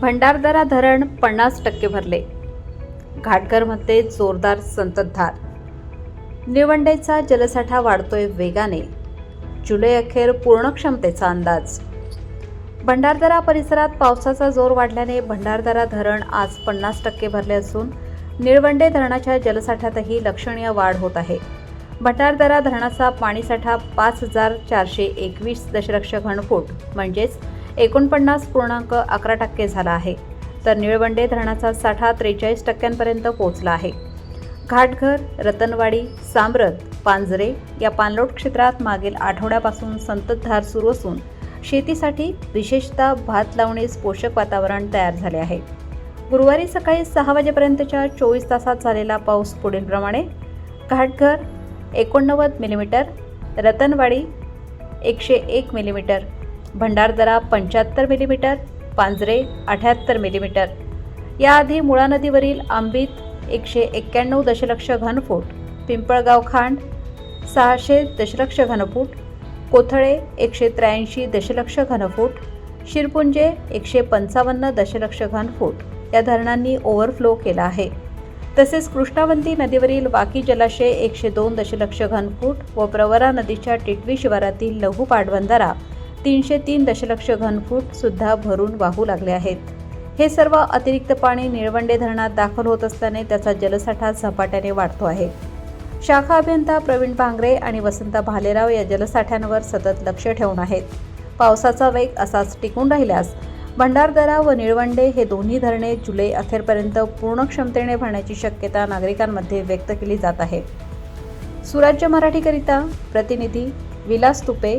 भंडारदरा धरण पन्नास टक्के भरले. घाटघरमध्ये जोरदार संततधार. निळवंडेचा जलसाठा वाढतोय वेगाने. जुलै अखेर पूर्ण क्षमतेचा अंदाज. भंडारदरा परिसरात पावसाचा जोर वाढल्याने भंडारदरा धरण आज पन्नास टक्के भरले असून निळवंडे धरणाच्या जलसाठ्यातही लक्षणीय वाढ होत आहे. भंडारदरा धरणाचा पाणीसाठा पाच हजार चारशे एकवीस दशलक्ष घनफूट म्हणजेच एकोणपन्नास पूर्णांक अकरा टक्के झाला आहे. तर निळवंडे धरणाचा साठा त्रेचाळीस टक्क्यांपर्यंत पोहोचला आहे. घाटघर रतनवाडी सांब्रत पांजरे या पाणलोट क्षेत्रात मागील आठवड्यापासून संततधार सुरू असून शेतीसाठी विशेषतः भात लावणीस पोषक वातावरण तयार झाले आहे. गुरुवारी सकाळी सहा वाजेपर्यंतच्या चोवीस तासात झालेला पाऊस पुढीलप्रमाणे घाटघर एकोणनव्वद मिलीमीटर रतनवाडी एकशे एक मिलीमीटर भंडारदरा पंच्याहत्तर मिलीमीटर पांजरे अठ्याहत्तर मिलीमीटर. याआधी मुळा नदीवरील आंबीत एकशे एक्क्याण्णव दशलक्ष घनफूट पिंपळगाव खांड सहाशे दशलक्ष घनफूट कोथळे एकशे त्र्याऐंशी दशलक्ष घनफूट शिरपुंजे एकशे पंचावन्न दशलक्ष घनफूट या धरणांनी ओव्हरफ्लो केला आहे. तसेच कृष्णावंती नदीवरील वाकी जलाशय एकशे दोन दशलक्ष घनफूट व प्रवरा नदीच्या टिटवी शिवारातील लघु पाटबंधारा तीनशे तीन दशलक्ष घनफूटसुद्धा भरून वाहू लागले आहेत. हे सर्व अतिरिक्त पाणी निळवंडे धरणात दाखल होत असल्याने त्याचा जलसाठा झपाट्याने वाढतो आहे. शाखा अभियंता प्रवीण भांगरे आणि वसंत भालेराव या जलसाठ्यांवर सतत लक्ष ठेवून आहेत. पावसाचा वेग असाच टिकून राहिल्यास भंडारदरा व निळवंडे हे दोन्ही धरणे जुलै अखेरपर्यंत पूर्ण क्षमतेने भरण्याची शक्यता नागरिकांमध्ये व्यक्त केली जात आहे. सुराज्य मराठीकरिता प्रतिनिधी विलास तुपे